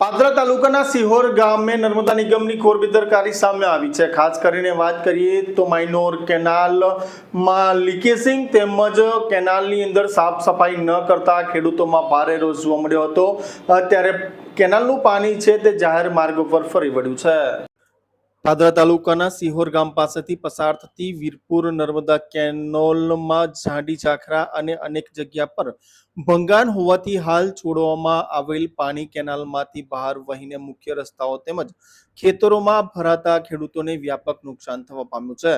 પાદરા તાલુકાના સિહોર ગામે નર્મદા નિગમની ખોર બેદરકારી સામે આવી છે. ખાસ કરીને વાત કરીએ તો માઇનોર કેનાલમાં લીકેસિંગ તેમજ કેનાલની અંદર સાફ સફાઈ ન કરતા ખેડૂતોમાં ભારે રોષ જોવા મળ્યો હતો. ત્યારે કેનાલનું પાણી છે તે જાહેર માર્ગ પર ફરી વળ્યું છે. પાદરા તાલુકાના સિહોર ગામ પાસેથી પસાર થતી વીરપુર નર્મદા કેનોલમાં ઝાંડી ઝાખરા અને અનેક જગ્યા પર ભંગાણ હોવાથી હાલ છોડવામાં આવેલ પાણી કેનાલમાંથી બહાર વહીને મુખ્ય રસ્તાઓ તેમજ ખેતરોમાં ભરાતા ખેડૂતોને વ્યાપક નુકસાન થવા પામ્યું છે.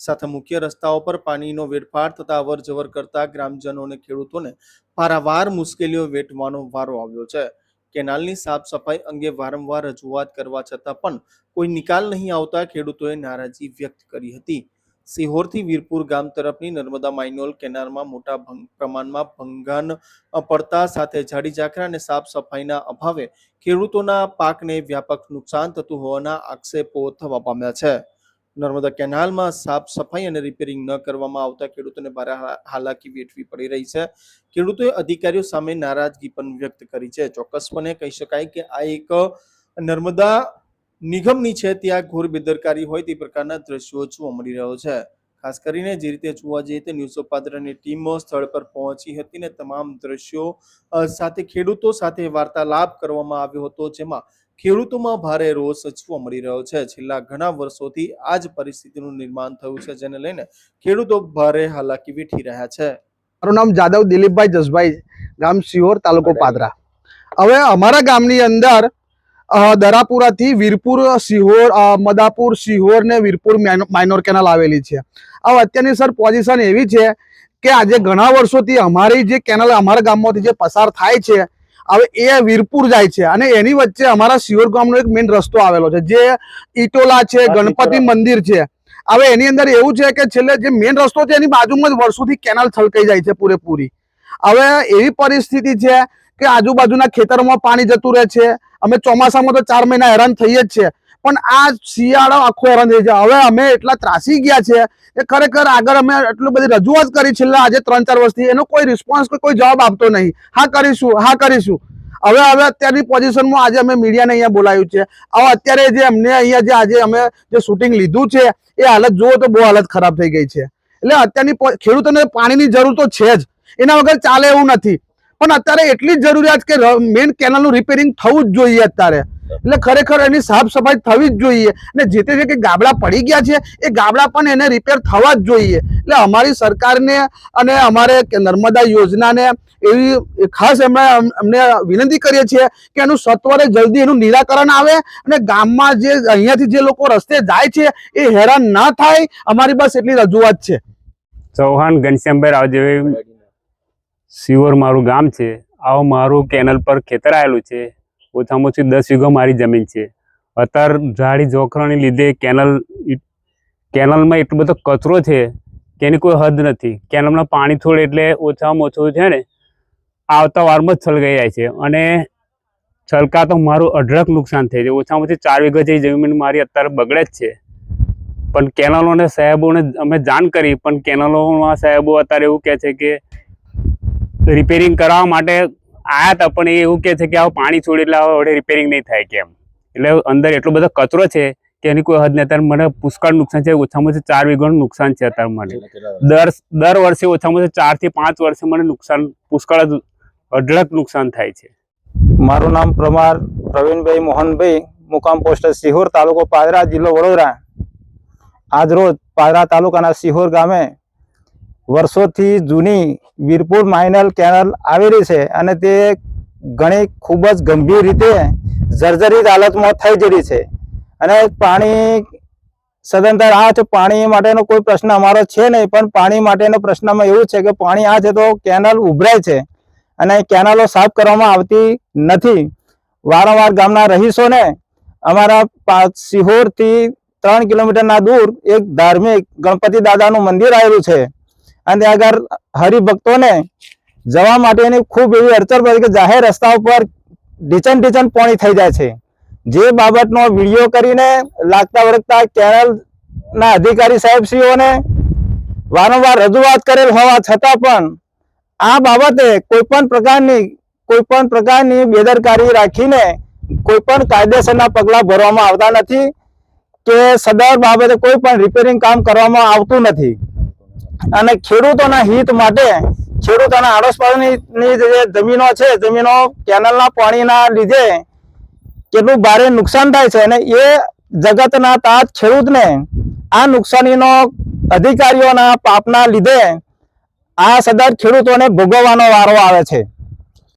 સાથે મુખ્ય રસ્તાઓ પર પાણીનો વેડફાટ તથા અવર જવર કરતા ગ્રામજનો અને ખેડૂતોને પારાવાર મુશ્કેલીઓ વેઠવાનો વારો આવ્યો છે. કેનાલની સાફ સફાઈ અંગે વારંવાર રજૂઆત કરવા છતાં પણ કોઈ નિકાલ નહીં આવતા ખેડૂતોએ નારાજગી વ્યક્ત કરી હતી. સિહોરથી વીરપુર ગામ તરફની નર્મદા માઇનોલ કેનાલમાં મોટા પ્રમાણમાં ભંગાણ પડતા સાથે જાડી ઝાખરા અને સાફ સફાઈના અભાવે ખેડૂતોના પાકને વ્યાપક નુકસાન થતું હોવાના આક્ષેપો થવા પામ્યા છે. નર્મદા કેનાલમાં સાફ સફાઈ અને રિપેરિંગ ન કરવામાં આવતા ખેડૂતોને ભારે હાલાકી વેઠવી પડી રહી છે. ખેડૂતોએ અધિકારીઓ સામે નારાજગી પણ વ્યક્ત કરી છે. ચોક્કસપણે કહી શકાય કે આ એક નર્મદા નિગમની છે. ત્યાં ઘોર બેદરકારી હોય તે પ્રકારના દ્રશ્યો જોવા મળી રહ્યો છે. ખાસ કરીને જે રીતે જોવા જઈએ તો ન્યૂઝ પાત્રની ટીમો સ્થળ પર પહોંચી હતી ને તમામ દ્રશ્યો સાથે ખેડૂતો સાથે વાર્તાલાપ કરવામાં આવ્યો હતો. જેમાં ખેડૂતોમાં ભારે રોષ જોવા મળી રહ્યો છે. છેલ્લા ઘણા વર્ષોથી આ જ પરિસ્થિતિનું નિર્માણ થયું છે જેને લઈને ખેડૂતો ભારે હાલાકી વેઠી રહ્યા છે. મારું નામ જાદવ દિલીપભાઈ જસભાઈ ગામ સિહોર તાલુકો પાદરા. હવે અમારા ગામની અંદર દરાપુરાથી વીરપુર સિહોર મદાપુર સિહોર ને વીરપુર માઇનોર કેનાલ આવેલી છે. હવે અત્યારની સર પોઝિશન એવી છે કે આજે ઘણા વર્ષોથી અમારી જે કેનાલ અમારા ગામમાંથી જે પસાર થાય છે હવે એ વીરપુર જાય છે અને એની વચ્ચે અમારા શિયોર ગામનો એક મેઇન રસ્તો આવેલો છે જે ઈટોલા છે ગણપતિ મંદિર છે. હવે એની અંદર એવું છે કે છેલ્લે જે મેઇન રસ્તો છે એની બાજુમાં જ વર્ષોથી કેનાલ છલકાઈ જાય છે પૂરેપૂરી. હવે એવી પરિસ્થિતિ છે કે આજુબાજુના ખેતરોમાં પાણી જતું રહે છે. અમે ચોમાસામાં તો ચાર મહિના હેરાન થઈએ જ છે પણ આ શિયાળો આખો હેરાન થઈ છે હવે અમે એટલા ત્રાસી ગયા છે કે ખરેખર આગળ અમે એટલું બધી રજૂઆત કરી છેલ્લા આજે ત્રણ ચાર વર્ષથી. એનો કોઈ રિસ્પોન્સ કોઈ જવાબ આપતો નહીં. હા કરીશું હા કરીશું. હવે હવે અત્યારની પોઝિશનમાં આજે અમે મીડિયાને અહીંયા બોલાવ્યું છે. હવે અત્યારે જે અમને અહીંયા જે આજે અમે જે શૂટિંગ લીધું છે, એ હાલત જુઓ તો બહુ હાલત ખરાબ થઈ ગઈ છે. એટલે અત્યારની ખેડૂતોને પાણીની જરૂર તો છે જ. એના વગર ચાલે એવું નથી. પણ અત્યારે એટલી જ જરૂરિયાત કે મેઇન કેનાલનું રિપેરિંગ થવું જ જોઈએ અત્યારે. એટલે ખરેખર એની સાફ સફાઈ થવી જ જોઈએ. અને જે તે કે ગાબડા પડી ગયા છે, એ ગાબડા પણ એને રિપેર થવા જ જોઈએ. એટલે અમારી સરકારને અને અમારે નર્મદા યોજનાને એવી ખાસ એમણે અમને વિનંતી કરીએ છીએ કે એનું સત્વરે જલ્દી એનું નિરાકરણ આવે અને ગામમાં જે અહીંયાથી જે લોકો રસ્તે જાય છે, એ હેરાન ના થાય. અમારી બસ એટલી રજૂઆત છે. ચૌહાણ ઘનશ્યામભાઈ રાવજી સિવોર મારું ગામ છે. આવો મારું કેનલ પર ખેતર આવેલું છે. ઓછામાં ઓછી દસ વીઘો મારી જમીન છે. અત્યારે ઝાડી જોખરાને લીધે કેનલ કેનલમાં એટલો બધો કચરો છે કે એની કોઈ હદ નથી. કેનલમાં પાણી થોડે એટલે ઓછામાં ઓછું છે ને, આવતા વારમાં જ છલકાઈ જાય છે. અને છલકા તો મારું અઢળક નુકસાન થઈ છે. ઓછામાં ઓછી ચાર વીઘા જેવી જમીન મારી અત્યારે બગડે જ છે. પણ કેનલોને સાહેબોને અમે જાણ કરી, પણ કેનલોમાં સાહેબો અત્યારે એવું કહે છે કે રિપેરિંગ કરાવવા માટે આયા હતા પણ એવું કહે છે કે આ પાણી છોડે એટલે હવે રિપેરિંગ નહીં થાય કેમ એટલે અંદર એટલો બધો કચરો છે કે એની કોઈ હદ નહીં. અત્યારે મને પુષ્કળ નુકસાન છે ઓછામાં ઓછું ચાર વીઘાનું નુકસાન છે અત્યારે મને. દર દર વર્ષે ઓછામાં ઓછું ચારથી પાંચ વર્ષે મને નુકસાન પુષ્કળ જ અઢળક નુકસાન થાય છે. મારું નામ પ્રમાર પ્રવીણભાઈ મોહનભાઈ મુકામ પોસ્ટ સિહોર તાલુકો પાદરા જિલ્લો વડોદરા. આજ રોજ પાદરા તાલુકાના સિહોર ગામે વર્ષોથી જૂની વીરપુર માઇનલ કેનલ આવેલી છે અને તે ઘણી ખૂબ જ ગંભીર રીતે જર્જરિત હાલતમાં થઈ જડી છે. અને પાણી સદંતર આ છે પાણી માટેનો કોઈ પ્રશ્ન અમારો છે નહીં, પણ પાણી માટેનો પ્રશ્નમાં એવું છે કે પાણી આ છે તો કેનલ ઉભરાય છે અને કેનાલો સાફ કરવામાં આવતી નથી. વારંવાર ગામના રહીશોને અમારા સિહોરથી ત્રણ કિલોમીટરના દૂર એક ધાર્મિક ગણપતિ દાદાનું મંદિર આવેલું છે. અને આગળ હરિભક્તોને જવા માટેની ખૂબ એવી અડચણ પડે કે જાહેર રસ્તા ઉપર ઢીચણ ઢીચણ પોણી થઈ જાય છે. જે બાબતનો વીડિયો કરીને લાગતા વળગતા કેરળના અધિકારી સાહેબશ્રીઓને વારંવાર રજૂઆત કરેલ હોવા છતાં પણ આ બાબતે કોઈ પણ પ્રકારની કોઈ પણ પ્રકારની બેદરકારી રાખીને કોઈ પણ કાયદેસરના પગલાં ભરવામાં આવતા નથી કે સદર બાબતે કોઈ પણ રિપેરિંગ કામ કરવામાં આવતું નથી. અને ખેડૂતોના હિત માટે ખેડૂતોના આડોશપાડોની જે જમીનો છે, જમીનો કેનલના પાણીના લીધે કેટલું ભારે નુકસાન થાય છે અને એ જગતના તાત ખેડૂતને આ નુકસાનીનો અધિકારીઓના પાપના લીધે આ સદર ખેડૂતોને ભોગવવાનો વારો આવે છે.